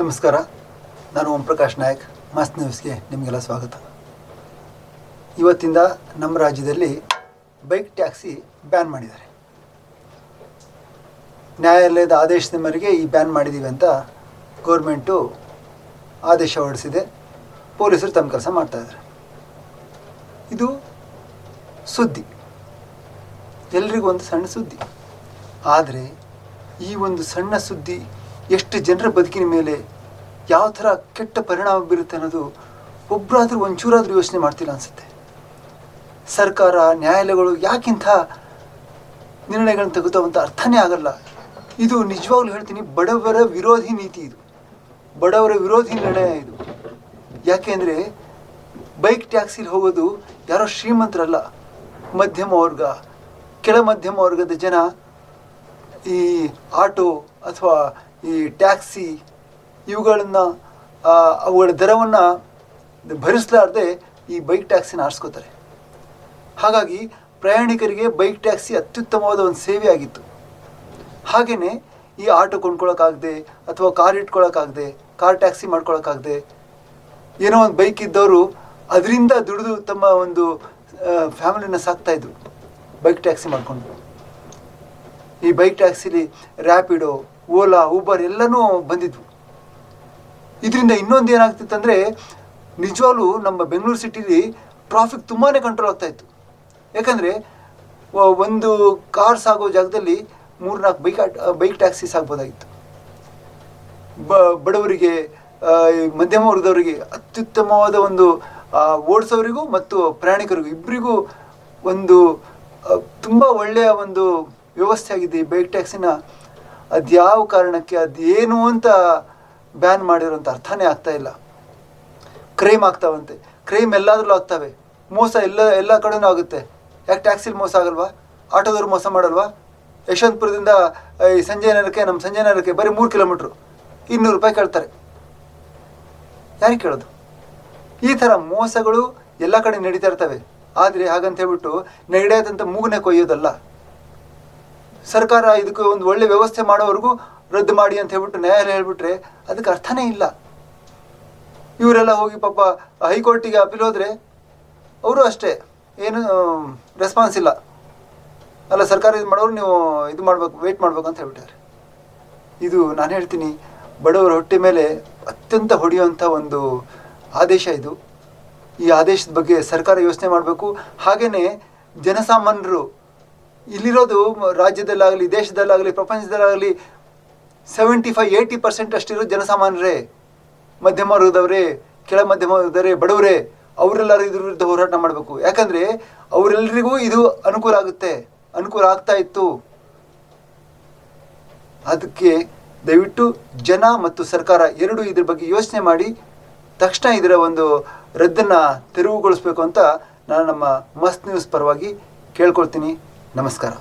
ನಮಸ್ಕಾರ. ನಾನು ಓಂ ಪ್ರಕಾಶ್ ನಾಯಕ್. ಮಾಸ್ ನ್ಯೂಸ್ಗೆ ನಿಮಗೆಲ್ಲ ಸ್ವಾಗತ. ಇವತ್ತಿಂದ ನಮ್ಮ ರಾಜ್ಯದಲ್ಲಿ ಬೈಕ್ ಟ್ಯಾಕ್ಸಿ ಬ್ಯಾನ್ ಮಾಡಿದ್ದಾರೆ. ನ್ಯಾಯಾಲಯದ ಆದೇಶದ ಮೇರೆಗೆ ಈ ಬ್ಯಾನ್ ಮಾಡಿದ್ದೀವಿ ಅಂತ ಗೌರ್ಮೆಂಟು ಆದೇಶ ಹೊರಡಿಸಿದೆ. ಪೊಲೀಸರು ತಮ್ಮ ಕೆಲಸ ಮಾಡ್ತಾಯಿದ್ದಾರೆ ಇದು ಸುದ್ದಿ. ಎಲ್ರಿಗೂ ಒಂದು ಸಣ್ಣ ಸುದ್ದಿ. ಆದರೆ ಈ ಒಂದು ಸಣ್ಣ ಸುದ್ದಿ ಎಷ್ಟು ಜನರ ಬದುಕಿನ ಮೇಲೆ ಯಾವ ಥರ ಕೆಟ್ಟ ಪರಿಣಾಮ ಬೀರುತ್ತೆ ಅನ್ನೋದು ಒಬ್ಬರಾದರೂ ಒಂಚೂರಾದರೂ ಯೋಚನೆ ಮಾಡ್ತಿಲ್ಲ ಅನಿಸುತ್ತೆ. ಸರ್ಕಾರ, ನ್ಯಾಯಾಲಯಗಳು ಯಾಕಿಂಥ ನಿರ್ಣಯಗಳನ್ನು ಅಂತ ಅರ್ಥನೇ ಆಗಲ್ಲ. ಇದು ನಿಜವಾಗ್ಲೂ ಹೇಳ್ತೀನಿ, ಬಡವರ ವಿರೋಧಿ ನೀತಿ ಇದು. ಬಡವರ ವಿರೋಧಿ ನಿರ್ಣಯ ಇದು. ಯಾಕೆಂದರೆ ಬೈಕ್ ಟ್ಯಾಕ್ಸಿಲಿ ಹೋಗೋದು ಯಾರೋ ಶ್ರೀಮಂತರಲ್ಲ, ಮಧ್ಯಮ ವರ್ಗ, ಕೆಳ ಮಧ್ಯಮ ವರ್ಗದ ಜನ ಈ ಆಟೋ ಅಥವಾ ಈ ಟ್ಯಾಕ್ಸಿ ಇವುಗಳನ್ನು ಅವುಗಳ ದರವನ್ನು ಭರಿಸಲಾರದೆ ಈ ಬೈಕ್ ಟ್ಯಾಕ್ಸಿನ ಆರಿಸ್ಕೋತಾರೆ. ಹಾಗಾಗಿ ಪ್ರಯಾಣಿಕರಿಗೆ ಬೈಕ್ ಟ್ಯಾಕ್ಸಿ ಅತ್ಯುತ್ತಮವಾದ ಒಂದು ಸೇವೆ ಆಗಿತ್ತು. ಹಾಗೆಯೇ ಈ ಆಟೋ ಕೊಂಡ್ಕೊಳ್ಳೋಕ್ಕಾಗದೆ ಅಥವಾ ಕಾರ್ ಇಟ್ಕೊಳ್ಳೋಕ್ಕಾಗದೆ ಕಾರ್ ಟ್ಯಾಕ್ಸಿ ಮಾಡ್ಕೊಳ್ಳೋಕ್ಕಾಗದೆ ಏನೋ ಒಂದು ಬೈಕ್ ಇದ್ದವರು ಅದರಿಂದ ದುಡಿದು ತಮ್ಮ ಒಂದು ಫ್ಯಾಮಿಲಿನ ಸಾಕ್ತಾಯಿದ್ರು ಬೈಕ್ ಟ್ಯಾಕ್ಸಿ ಮಾಡಿಕೊಂಡು. ಈ ಬೈಕ್ ಟ್ಯಾಕ್ಸಿಲಿ ರ್ಯಾಪಿಡೋ ಓಲಾ ಊಬರ್ ಎಲ್ಲನೂ ಬಂದಿದ್ವು. ಇದರಿಂದ ಇನ್ನೊಂದು ಏನಾಗ್ತಿತ್ತಂದರೆ ನಿಜವಾಗ್ಲೂ ನಮ್ಮ ಬೆಂಗಳೂರು ಸಿಟಿಲಿ ಟ್ರಾಫಿಕ್ ತುಂಬಾ ಕಂಟ್ರೋಲ್ ಆಗ್ತಾ ಇತ್ತು. ಯಾಕಂದರೆ ಒಂದು ಕಾರ್ ಸಾಗೋ ಜಾಗದಲ್ಲಿ ಮೂರ್ನಾಲ್ಕು ಬೈಕ್ ಬೈಕ್ ಟ್ಯಾಕ್ಸಿ ಸಾಗ್ಬೋದಾಗಿತ್ತು ಬ, ಬಡವರಿಗೆ ಮಧ್ಯಮ ವರ್ಗದವರಿಗೆ ಅತ್ಯುತ್ತಮವಾದ ಒಂದು ಓಡಿಸೋರಿಗೂ ಮತ್ತು ಪ್ರಯಾಣಿಕರಿಗೂ ಇಬ್ಬರಿಗೂ ಒಂದು ತುಂಬ ಒಳ್ಳೆಯ ಒಂದು ವ್ಯವಸ್ಥೆ ಆಗಿದೆ ಬೈಕ್ ಟ್ಯಾಕ್ಸಿನ ಅದ್ಯಾವ ಕಾರಣಕ್ಕೆ ಅದೇನು ಅಂತ ಬ್ಯಾನ್ ಮಾಡಿರೋಂಥ ಅರ್ಥನೇ ಆಗ್ತಾ ಇಲ್ಲ. ಕ್ರೈಮ್ ಆಗ್ತಾವಂತೆ. ಕ್ರೈಮ್ ಎಲ್ಲಾದ್ರಲ್ಲೂ ಆಗ್ತವೆ. ಮೋಸ ಎಲ್ಲ ಎಲ್ಲ ಕಡೆನೂ ಆಗುತ್ತೆ. ಯಾಕೆ ಟ್ಯಾಕ್ಸಿಲಿ ಮೋಸ ಆಗಲ್ವಾ? ಆಟೋದವ್ರು ಮೋಸ ಮಾಡಲ್ವಾ? ಯಶವಂತಪುರದಿಂದ ಈ ಸಂಜೆ ನಗರಕ್ಕೆ ನಮ್ಮ ಸಂಜೆ ನಗರಕ್ಕೆ ಬರೀ ಮೂರು ಕಿಲೋಮೀಟ್ರು. ಇನ್ನೂರು ರೂಪಾಯಿ ಕೇಳ್ತಾರೆ. ಯಾರಿಗೆ ಕೇಳೋದು? ಈ ಥರ ಮೋಸಗಳು ಎಲ್ಲ ಕಡೆ ನಡೀತಾ ಇರ್ತವೆ. ಆದರೆ ಹಾಗಂತ ಹೇಳ್ಬಿಟ್ಟು ನೆಗಡಿಯಾದಂಥ ಮೂಗನೆ ಕೊಯ್ಯೋದಲ್ಲ. ಸರ್ಕಾರ ಇದಕ್ಕೆ ಒಂದು ಒಳ್ಳೆ ವ್ಯವಸ್ಥೆ ಮಾಡೋವರೆಗೂ ರದ್ದು ಮಾಡಿ ಅಂತ ಹೇಳ್ಬಿಟ್ಟು ನ್ಯಾಯಾಲಯ ಹೇಳ್ಬಿಟ್ರೆ ಅದಕ್ಕೆ ಅರ್ಥನೇ ಇಲ್ಲ. ಇವರೆಲ್ಲ ಹೋಗಿ ಪಾಪ ಹೈಕೋರ್ಟಿಗೆ ಅಪೀಲ್ ಹೋದರೆ ಅವರು ಅಷ್ಟೇ, ಏನು ರೆಸ್ಪಾನ್ಸ್ ಇಲ್ಲ. ಅಲ್ಲ, ಸರ್ಕಾರ ಇದು ಮಾಡೋರು ನೀವು ಇದು ಮಾಡ್ಬೇಕು ವೇಟ್ ಮಾಡ್ಬೇಕು ಅಂತ ಹೇಳ್ಬಿಟ್ಟಾರೆ. ಇದು ನಾನು ಹೇಳ್ತೀನಿ, ಬಡವರ ಹೊಟ್ಟೆ ಮೇಲೆ ಅತ್ಯಂತ ಹೊಡೆಯುವಂಥ ಒಂದು ಆದೇಶ ಇದು. ಈ ಆದೇಶದ ಬಗ್ಗೆ ಸರ್ಕಾರ ಯೋಚನೆ ಮಾಡಬೇಕು. ಹಾಗೆಯೇ ಜನಸಾಮಾನ್ಯರು ಇಲ್ಲಿರೋದು ರಾಜ್ಯದಲ್ಲಾಗಲಿ, ದೇಶದಲ್ಲಾಗಲಿ, ಪ್ರಪಂಚದಲ್ಲಾಗಲಿ ಸೆವೆಂಟಿ ಫೈವ್ ಏಯ್ಟಿ ಪರ್ಸೆಂಟ್ ಅಷ್ಟಿರೋ ಜನಸಾಮಾನ್ಯರೇ, ಮಧ್ಯಮ ವರ್ಗದವರೇ, ಕೆಳ ಮಧ್ಯಮ ವರ್ಗದವರೇ, ಬಡವರೇ, ಅವರೆಲ್ಲರೂ ಇದ್ರ ವಿರುದ್ಧ ಹೋರಾಟ ಮಾಡಬೇಕು. ಯಾಕಂದರೆ ಅವರೆಲ್ಲರಿಗೂ ಇದು ಅನುಕೂಲ ಆಗುತ್ತೆ. ಅನುಕೂಲ ಆಗ್ತಾ ಇತ್ತು. ಅದಕ್ಕೆ ದಯವಿಟ್ಟು ಜನ ಮತ್ತು ಸರ್ಕಾರ ಎರಡೂ ಇದ್ರ ಬಗ್ಗೆ ಯೋಚನೆ ಮಾಡಿ, ತಕ್ಷಣ ಇದರ ಒಂದು ರದ್ದನ್ನು ತೆರವುಗೊಳಿಸ್ಬೇಕು ಅಂತ ನಾನು ನಮ್ಮ ಮಸ್ತ್ ನ್ಯೂಸ್ ಪರವಾಗಿ ಕೇಳ್ಕೊಳ್ತೀನಿ. ನಮಸ್ಕಾರ.